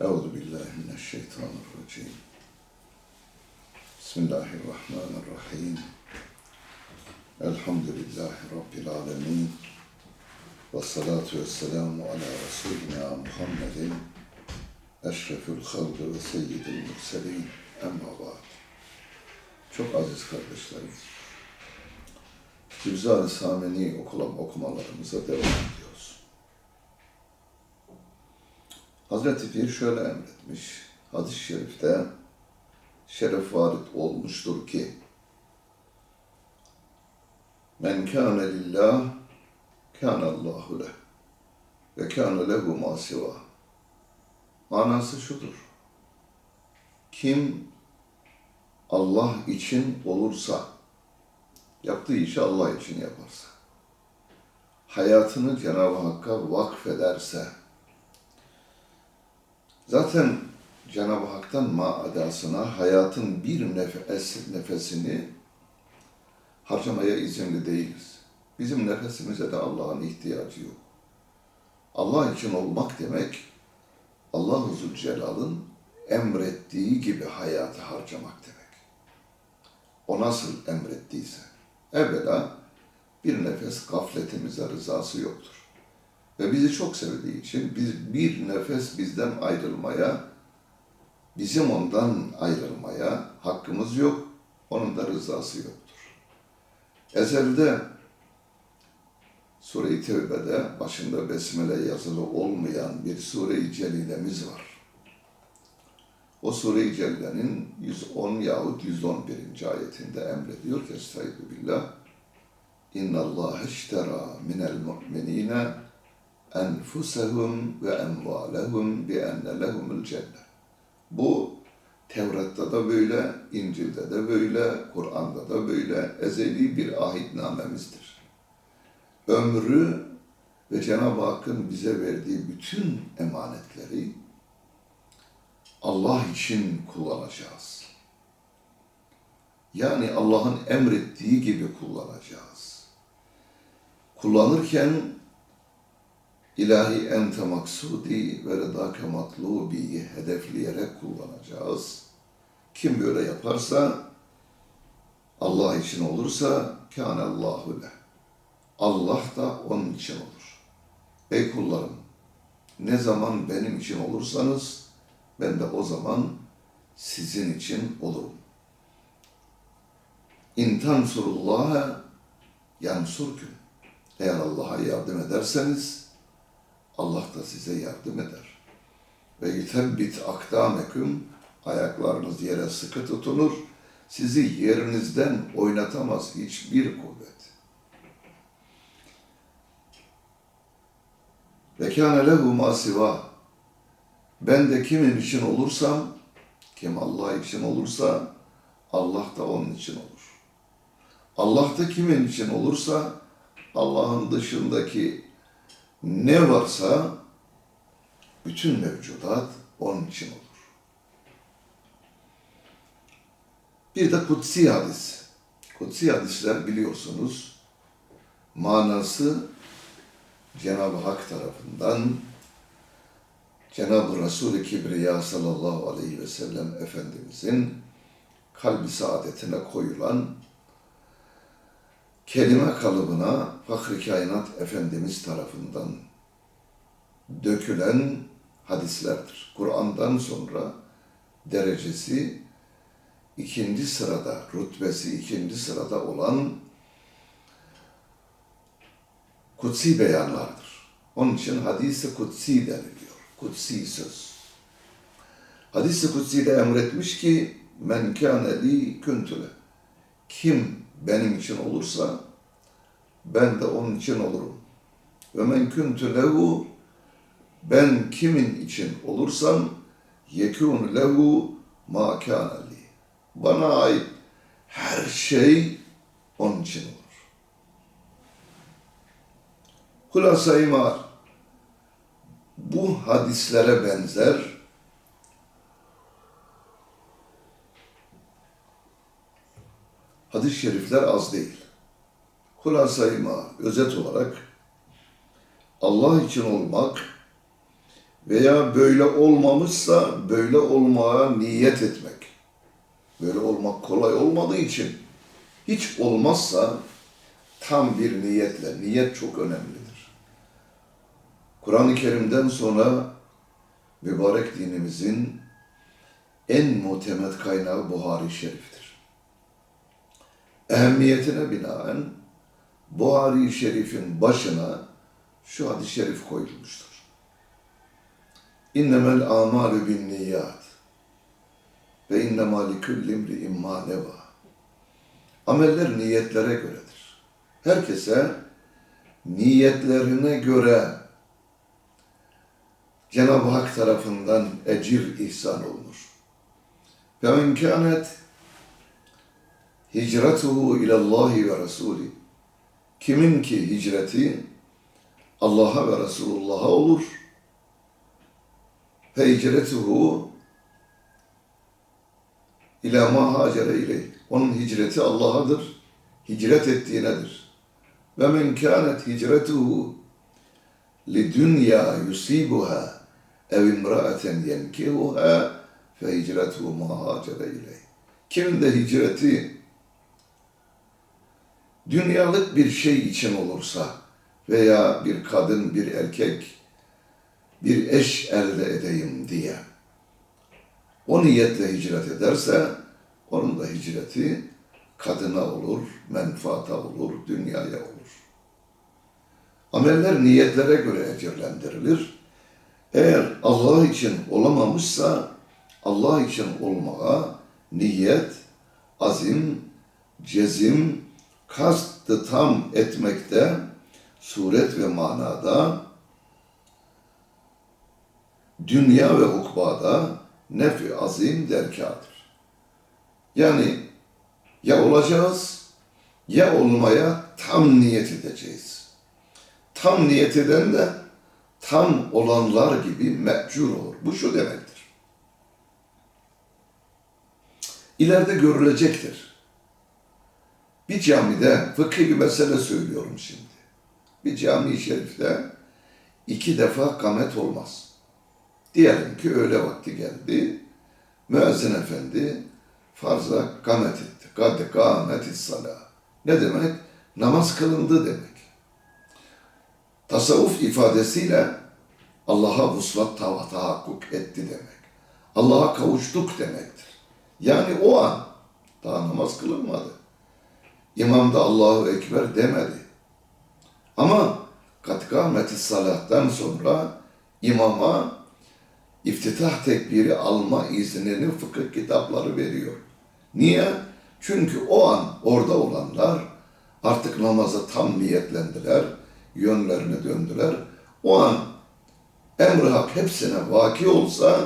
Euzu billahi mineşşeytanirracim. Bismillahirrahmanirrahim. Elhamdülillahi Rabbil alemin. Ve salatu ve selamu ala Resulina Muhammedin. Eşrefül halkı ve seyyidil murselin. Emma ba'd. Çok aziz kardeşlerim. Cüzdan-ı Sameni okulam okumalarımıza devam ediyoruz. Hazreti Pir şöyle emretmiş. Hadis-i şerifte şeref varit olmuştur ki Men kâne lillah kâne Allahu leh ve kâne lehu mâ sivâ. Manası şudur. Kim Allah için olursa, yaptığı işi Allah için yaparsa, hayatını Cenab-ı Hakk'a vakfederse, zaten Cenab-ı Hak'tan maadasına hayatın bir nefes, nefesini harcamaya izinli değiliz. Bizim nefesimize de Allah'ın ihtiyacı yok. Allah için olmak demek, Allah-u Zülcelal'ın emrettiği gibi hayatı harcamak demek. O nasıl emrettiyse. Evvela bir nefes gafletimize rızası yoktur. Ve bizi çok sevdiği için biz bir nefes bizden ayrılmaya, bizim ondan ayrılmaya hakkımız yok. Onun da rızası yoktur. Ezelde Sure-i Tevbe'de başında Besmele yazılı olmayan bir Sure-i Celilemiz var. O Sure-i Celle'nin 110 yahut 111. ayetinde emrediyor ki Estaizu billah İnna Allah iştera minel mu'minine enfusehum ve emvalehum bi enne lehumul cennet. Bu Tevrat'ta da böyle, İncil'de de böyle, Kur'an'da da böyle ezeli bir ahitnamemizdir. Ömrü ve Cenab-ı Hakk'ın bize verdiği bütün emanetleri Allah için kullanacağız. Yani Allah'ın emrettiği gibi kullanacağız. Kullanırken ilahi ente maksudi ve rıdake matlubiyi hedefleyerek kullanacağız. Kim böyle yaparsa, Allah için olursa kâne Allahu leh. Allah da onun için olur. Ey kullarım, ne zaman benim için olursanız, ben de o zaman sizin için olurum. İntan surullaha yansurküm. Eğer Allah'a yardım ederseniz Allah da size yardım eder. Ve yutebbit akdameküm ayaklarınız yere sıkı tutunur. Sizi yerinizden oynatamaz hiçbir kuvvet. Ve kâne lehu masiva ben de kimin için olursam, kim Allah için olursa Allah da onun için olur. Allah da kimin için olursa Allah'ın dışındaki ne varsa bütün mevcudat onun için olur. Bir de kutsi hadis. Kutsi hadisler biliyorsunuz manası Cenab-ı Hak tarafından Cenab-ı Resul-i Kibriya sallallahu aleyhi ve sellem Efendimizin kalbi saadetine koyulan kelime kalıbına Fahri Kainat Efendimiz tarafından dökülen hadislerdir. Kur'an'dan sonra derecesi ikinci sırada, rütbesi ikinci sırada olan kutsi beyanlardır. Onun için hadis-i kutsi deniliyor. Kutsi söz. Hadis-i kutsi'de emretmiş ki men kâne li küntüle. Kim benim için olursa ben de onun için olurum. Ve men küntü lehu ben kimin için olursam yekûn lehu ma li. Bana ait her şey onun için olur. Hulasa-i. Bu hadislere benzer hadis-i şerifler az değil. Hulasa-i ma, özet olarak Allah için olmak veya böyle olmamışsa böyle olmaya niyet etmek. Böyle olmak kolay olmadığı için hiç olmazsa tam bir niyetle, niyet çok önemlidir. Kur'an-ı Kerim'den sonra mübarek dinimizin en muhtemet kaynağı Buhari Şerif'tir. Ehemmiyetine binaen Buhari Şerif'in başına şu hadis-i şerif koyulmuştur. İnnemel amalü bin niyat ve innemâ likulli imri'in mâ nevâ. Ameller niyetlere göredir. Herkese niyetlerine göre Cenab-ı Hak tarafından ecir ihsan olunur. Ve men kânet hicretuhu ilallahi ve Resulü. Kimin ki hicreti Allah'a ve Resulullah'a olur. Fe hicretuhu ila ma hacere ileyh. Onun hicreti Allah'adır. Hicret ettiğinedir. Ve men kânet hicretuhu li dünya yusibuha ev imra'aten yenkihuha fe hicretuhu ma hacere ileyh. Kimin de hicreti dünyalık bir şey için olursa veya bir kadın, bir erkek, bir eş elde edeyim diye o niyetle hicret ederse onun da hicreti kadına olur, menfaata olur, dünyaya olur. Ameller niyetlere göre ecirlendirilir. Eğer Allah için olamamışsa Allah için olmaya niyet, azim, cezim, kastı tam etmekte suret ve manada dünya ve ukbada nefi azim derkadır. Yani ya olacağız ya olmaya tam niyet edeceğiz. Tam niyet eden de tam olanlar gibi mecbur olur. Bu şu demektir. İleride görülecektir. Bir camide fıkhi bir mesele söylüyorum şimdi. Bir cami-i şerifte iki defa kamet olmaz. Diyelim ki öğle vakti geldi. Müezzin efendi farza kamet etti. Kad kâmetis salâ. Ne demek? Namaz kılındı demek. Tasavvuf ifadesiyle Allah'a vuslat tahakkuk etti demek. Allah'a kavuştuk demektir. Yani o an daha namaz kılınmadı. İmam da Allahu Ekber demedi. Ama katkameti salattan sonra imama iftitah tekbiri alma iznini fıkıh kitapları veriyor. Niye? Çünkü o an orada olanlar artık namaza tam niyetlendiler, yönlerine döndüler. O an emri hak hepsine vaki olsa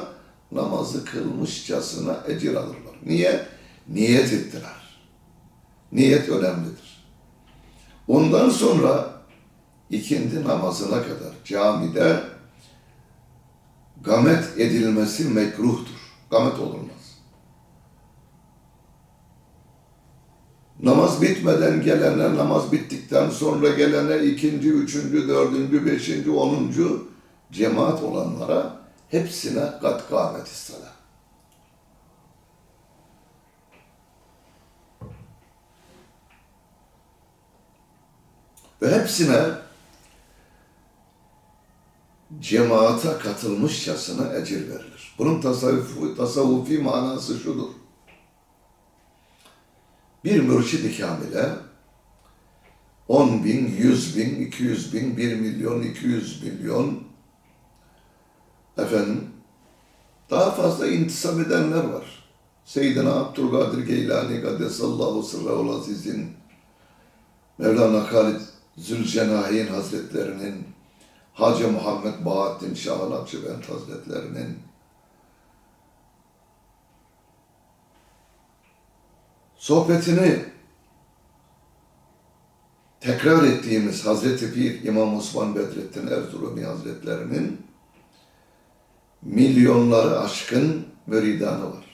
namazı kılmışçasına ecir alırlar. Niye? Niyet ettiler. Niyet önemlidir. Ondan sonra ikindi namazına kadar camide gamet edilmesi mekruhtur. Gamet olunmaz. Namaz bitmeden gelene, namaz bittikten sonra gelene, ikinci, üçüncü, dördüncü, beşinci, onuncu cemaat olanlara hepsine kat kâmet istala. Ve hepsine cemaata katılmışçasına ecir verilir. Bunun tasavvufi, tasavvufi manası şudur. Bir mürşid-i kamile 10 bin, 100 bin, 200 bin, 1 milyon, 200 milyon efendim daha fazla intisap edenler var. Seyyidina Abdülkadir Geylani Kaddesallahu Sırrahul Aziz'in Mevlana Halid Zülcenahin Hazretlerinin Hacı Muhammed Bahattin Şah Nakşibend Hazretlerinin sohbetini tekrar ettiğimiz Hazreti Pir İmam Osman Bedrettin Erzurumi Hazretlerinin milyonları aşkın müridanı var.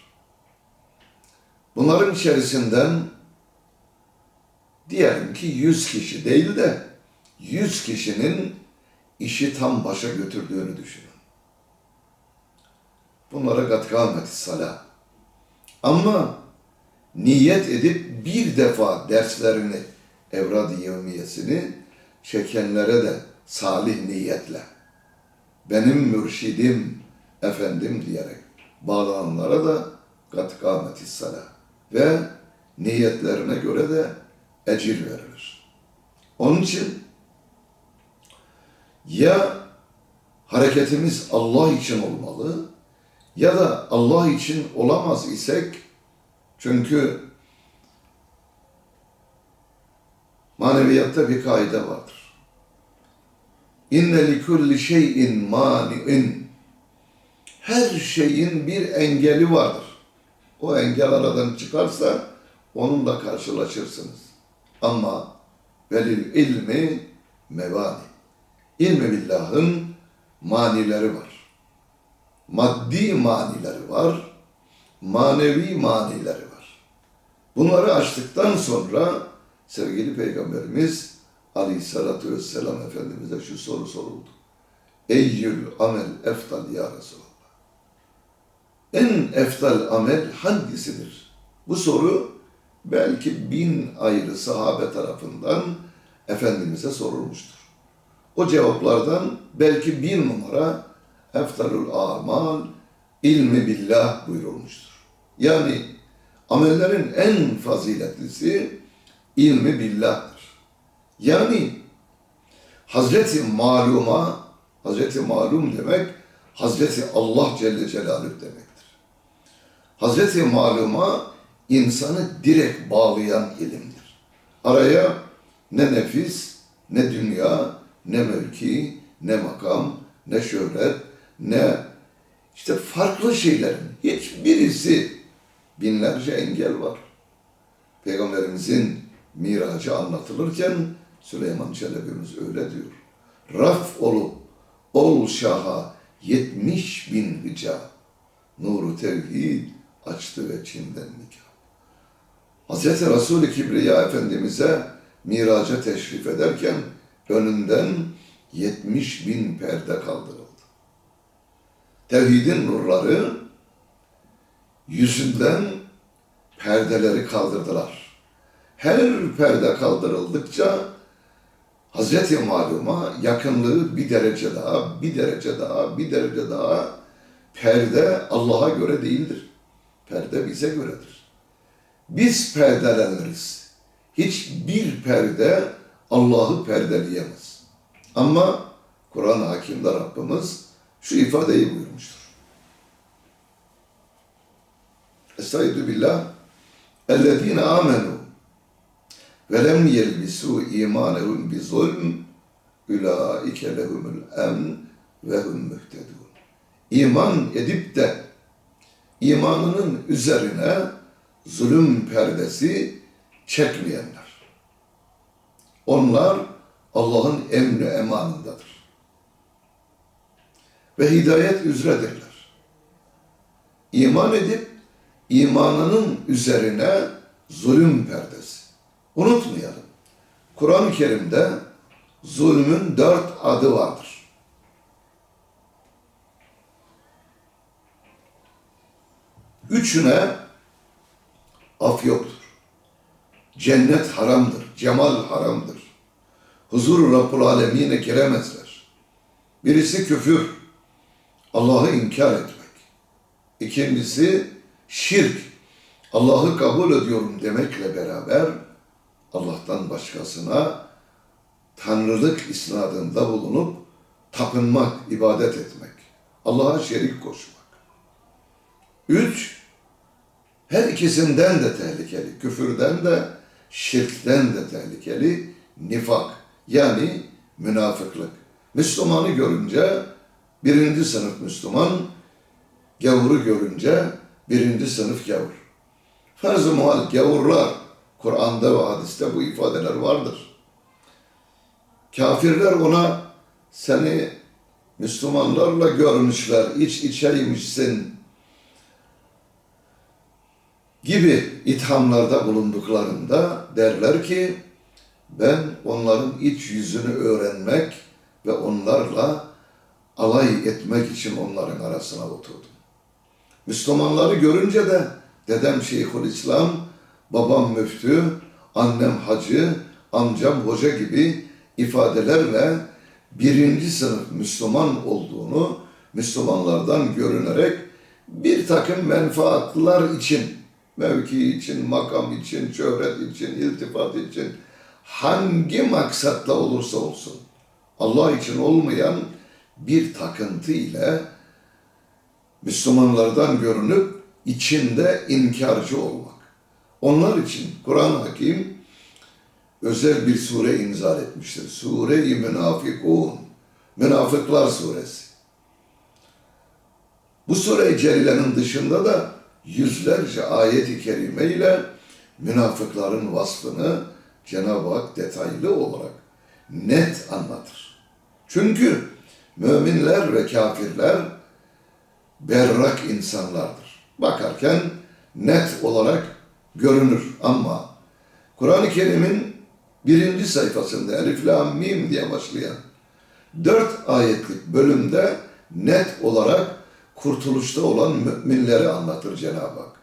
Bunların içerisinden diyelim ki yüz kişi değil de yüz kişinin işi tam başa götürdüğünü düşünün. Bunlara kat kâmeti salah. Ama niyet edip bir defa derslerini, evrad-ı yevmiyesini çekenlere de salih niyetle benim mürşidim, efendim diyerek bağlananlara da kat kâmeti salah ve niyetlerine göre de ecir verilir. Onun için ya hareketimiz Allah için olmalı ya da Allah için olamaz isek çünkü maneviyatta bir kaide vardır. İnne li kulli şeyin mani'in her şeyin bir engeli vardır. O engel aradan çıkarsa onunla karşılaşırsınız. Ama velil ilmi mevani. İlmi billahın manileri var. Maddi manileri var. Manevi manileri var. Bunları açtıktan sonra sevgili Peygamberimiz Aleyhisselatü Vesselam Efendimiz'e şu soru soruldu. Eyyül amel eftal ya Resulallah. En eftal amel hangisidir? Bu soru belki bin ayrı sahabe tarafından Efendimiz'e sorulmuştur. O cevaplardan belki bir numara eftalul amal ilmi billah buyurulmuştur. Yani amellerin en faziletlisi ilmi billah'tır. Yani Hazreti maluma, Hazreti malum demek Hazreti Allah Celle Celaluhu demektir. Hazreti maluma insanı direkt bağlayan ilimdir. Araya ne nefis, ne dünya, ne mevki, ne makam, ne şöhret, ne işte farklı şeylerin hiçbirisi binlerce engel var. Peygamberimizin miracı anlatılırken Süleyman Çelebi'miz öyle diyor. Raf olup ol şaha yetmiş bin hıca. Nuru tevhid açtı ve Çin'den nikah. Hz. Resul-i Kibriya Efendimiz'e miraca teşrif ederken önünden yetmiş bin perde kaldırıldı. Tevhidin nurları yüzünden perdeleri kaldırdılar. Her perde kaldırıldıkça Hazreti Malum'a yakınlığı bir derece daha, bir derece daha, bir derece daha perde Allah'a göre değildir. Perde bize göredir Biz perdeleniriz. Hiçbir perde Allah'ı perdeleyemez. Ama Kur'an-ı Hakim'de Rabbimiz şu ifadeyi buyurmuştur. Estaizu billah اَلَّذ۪ينَ آمَنُوا وَلَمْ يَلْبِسُوا اِيمَانَهُمْ بِظُلْمٍ اُولَٰئِكَ لَهُمُ الْاَمْنِ وَهُمْ مُهْتَدُونَ İman edip de imanının üzerine zulüm perdesi çekmeyenler. Onlar Allah'ın emri emanındadır. Ve hidayet üzredirler. İman edip imanının üzerine zulüm perdesi. Unutmayalım. Kur'an-ı Kerim'de zulmün dört adı vardır. Üçüne af yoktur. Cennet haramdır, cemal haramdır. Huzur Rabbul Alemine giremezler. Birisi küfür, Allah'ı inkar etmek. İkincisi şirk, Allah'ı kabul ediyorum demekle beraber Allah'tan başkasına tanrılık isnadında bulunup tapınmak, ibadet etmek. Allah'a şerik koşmak. Üç, her ikisinden de tehlikeli. Küfürden de, şirkten de tehlikeli. Nifak, yani münafıklık. Müslümanı görünce birinci sınıf Müslüman, gavuru görünce birinci sınıf gavur. Farz-ı muhal gavurlar, Kur'an'da ve hadiste bu ifadeler vardır. Kafirler ona seni Müslümanlarla görmüşler, iç içeymişsin gibi ithamlarda bulunduklarında derler ki ben onların iç yüzünü öğrenmek ve onlarla alay etmek için onların arasına oturdum. Müslümanları görünce de dedem Şeyhülislam, babam müftü, annem hacı, amcam hoca gibi ifadelerle birinci sınıf Müslüman olduğunu Müslümanlardan görünerek bir takım menfaatlar için, mevki için, makam için, şöhret için, iltifat için hangi maksatla olursa olsun Allah için olmayan bir takıntı ile Müslümanlardan görünüp içinde inkarcı olmak. Onlar için Kur'an-ı Hakim özel bir sure inzal etmiştir. Sure-i Münafikun, Münafıklar Suresi. Bu sure-i dışında da yüzlerce ayet-i kerime ile münafıkların vasfını Cenab-ı Hak detaylı olarak net anlatır. Çünkü müminler ve kafirler berrak insanlardır. Bakarken net olarak görünür ama Kur'an-ı Kerim'in birinci sayfasında Elif Lam Mim diye başlayan dört ayetlik bölümde net olarak kurtuluşta olan müminleri anlatır Cenab-ı Hak.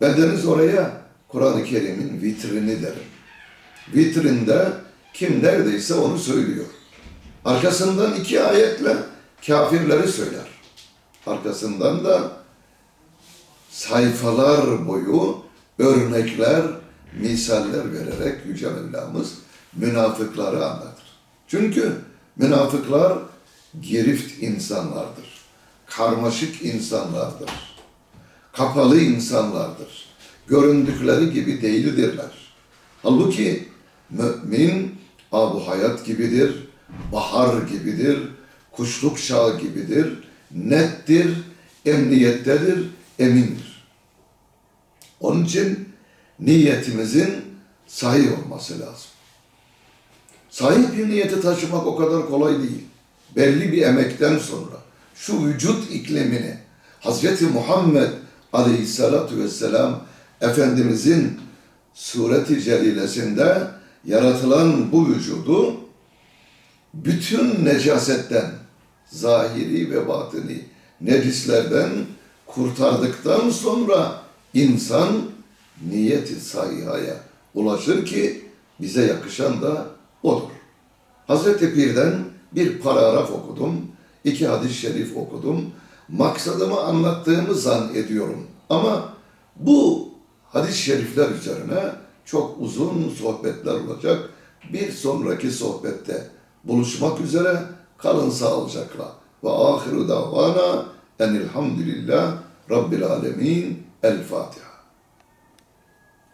Bendeniz oraya Kur'an-ı Kerim'in vitrini derim. Vitrinde kim neredeyse onu söylüyor. Arkasından iki ayetle kafirleri söyler. Arkasından da sayfalar boyu örnekler, misaller vererek Yüce Mevlamız münafıkları anlatır. Çünkü münafıklar gerift insanlardır. Karmaşık insanlardır. Kapalı insanlardır. Göründükleri gibi değildirler. Halbuki mümin abu hayat gibidir, bahar gibidir, kuşluk çağı gibidir, nettir, emniyettedir, emindir. Onun için niyetimizin sahih olması lazım. Sahih bir niyeti taşımak o kadar kolay değil. Belli bir emekten sonra şu vücut iklimini Hazreti Muhammed Aleyhisselatü Vesselam Efendimizin sureti celilesinde yaratılan bu vücudu bütün necasetten, zahiri ve batini necislerden kurtardıktan sonra insan niyeti sahihaya ulaşır ki bize yakışan da odur. Hazreti Pir'den bir paragraf okudum, iki hadis-i şerif okudum. Maksadımı anlattığımı zannediyorum. Ama bu hadis-i şerifler üzerine çok uzun sohbetler olacak. Bir sonraki sohbette buluşmak üzere kalın sağlıcakla. Ve ahiru davana enilhamdülillah Rabbil alemin. El Fatiha.